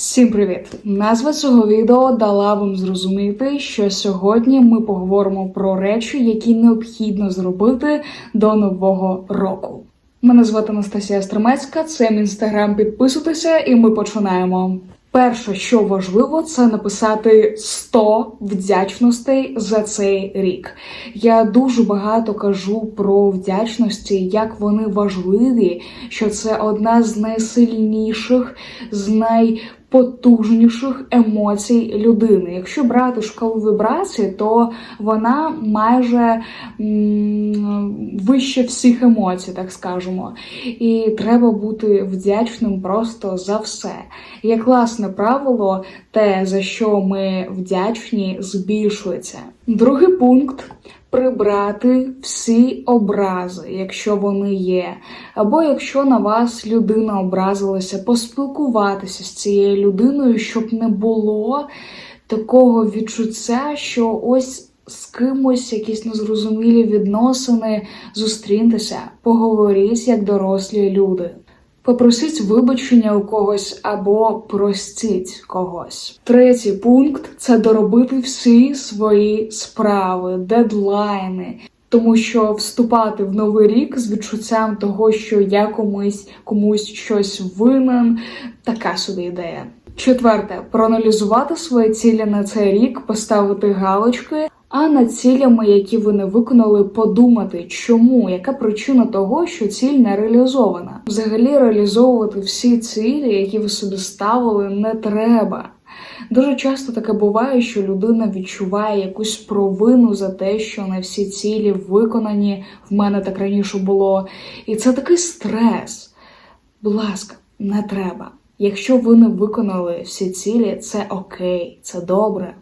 Всім привіт! Назва цього відео дала вам зрозуміти, що сьогодні ми поговоримо про речі, які необхідно зробити до нового року. Мене звати Анастасія Стремецька, це мій інстаграм. Підписуйтеся, і ми починаємо. Перше, що важливо, це написати 100 вдячностей за цей рік. Я дуже багато кажу про вдячності, як вони важливі, що це одна з найсильніших, з найпотужніших емоцій людини. Якщо брати шкалу вібрацій, то вона майже вище всіх емоцій, так скажемо. І треба бути вдячним просто за все. Є класне правило, те, за що ми вдячні, збільшується. Другий пункт. Прибрати всі образи, якщо вони є, або якщо на вас людина образилася, поспілкуватися з цією людиною, щоб не було такого відчуття, що ось з кимось якісь незрозумілі відносини, зустріньтеся, поговоріть як дорослі люди. Попросіть вибачення у когось або простіть когось. Третій пункт це доробити всі свої справи, дедлайни. Тому що вступати в новий рік з відчуттям того, що я комусь комусь щось винен, така собі ідея. Четверте, проаналізувати свої цілі на цей рік, поставити галочки. А над цілями, які ви не виконали, подумати, чому, яка причина того, що ціль не реалізована. Взагалі реалізовувати всі цілі, які ви собі ставили, не треба. Дуже часто таке буває, що людина відчуває якусь провину за те, що не всі цілі виконані. В мене так раніше було. І це такий стрес. Будь ласка, не треба. Якщо ви не виконали всі цілі, це окей, це добре.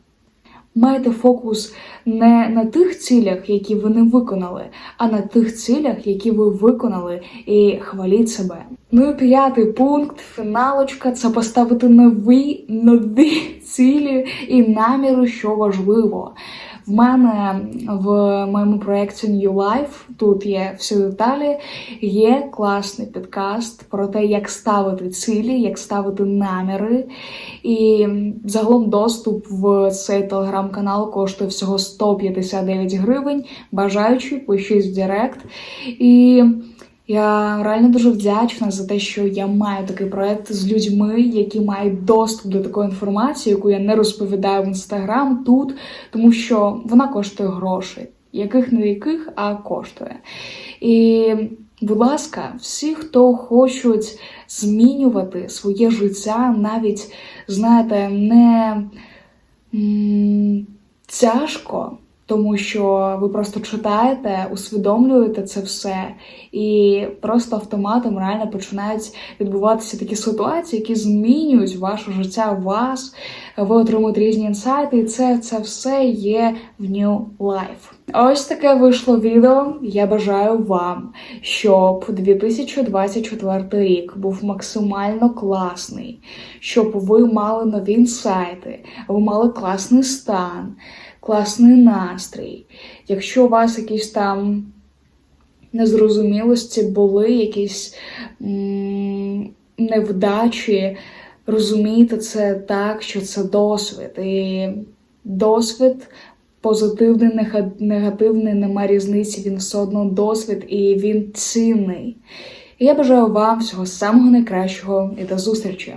Майте фокус не на тих цілях, які ви не виконали, а на тих цілях, які ви виконали, і хваліть себе. Ну і п'ятий пункт, фіналочка це поставити нові нові цілі і наміри, що важливо. В мене в моєму проєкті New Life, тут є всі деталі, є класний підкаст про те, як ставити цілі, як ставити наміри. І загалом доступ в цей телеграм-канал коштує всього 159 гривень. Бажаючи, пишіть в Директ. І я реально дуже вдячна за те, що я маю такий проект з людьми, які мають доступ до такої інформації, яку я не розповідаю в інстаграм тут, тому що вона коштує грошей, яких не яких, а коштує. І, будь ласка, всі, хто хочуть змінювати своє життя, навіть знаєте, не м, тяжко. Тому що ви просто читаєте, усвідомлюєте це все, і просто автоматом реально починають відбуватися такі ситуації, які змінюють ваше життя, вас. Ви отримуєте різні інсайти, і це, це все є в New Life. Ось таке вийшло відео. Я бажаю вам, щоб 2024 рік був максимально класний, щоб ви мали нові інсайти, ви мали класний стан класний настрій. Якщо у вас якісь там незрозумілості були, якісь м невдачі, розумійте це так, що це досвід. І досвід позитивний, негативний, нема різниці, він все одно досвід і він цінний. І я бажаю вам всього самого найкращого і до зустрічі!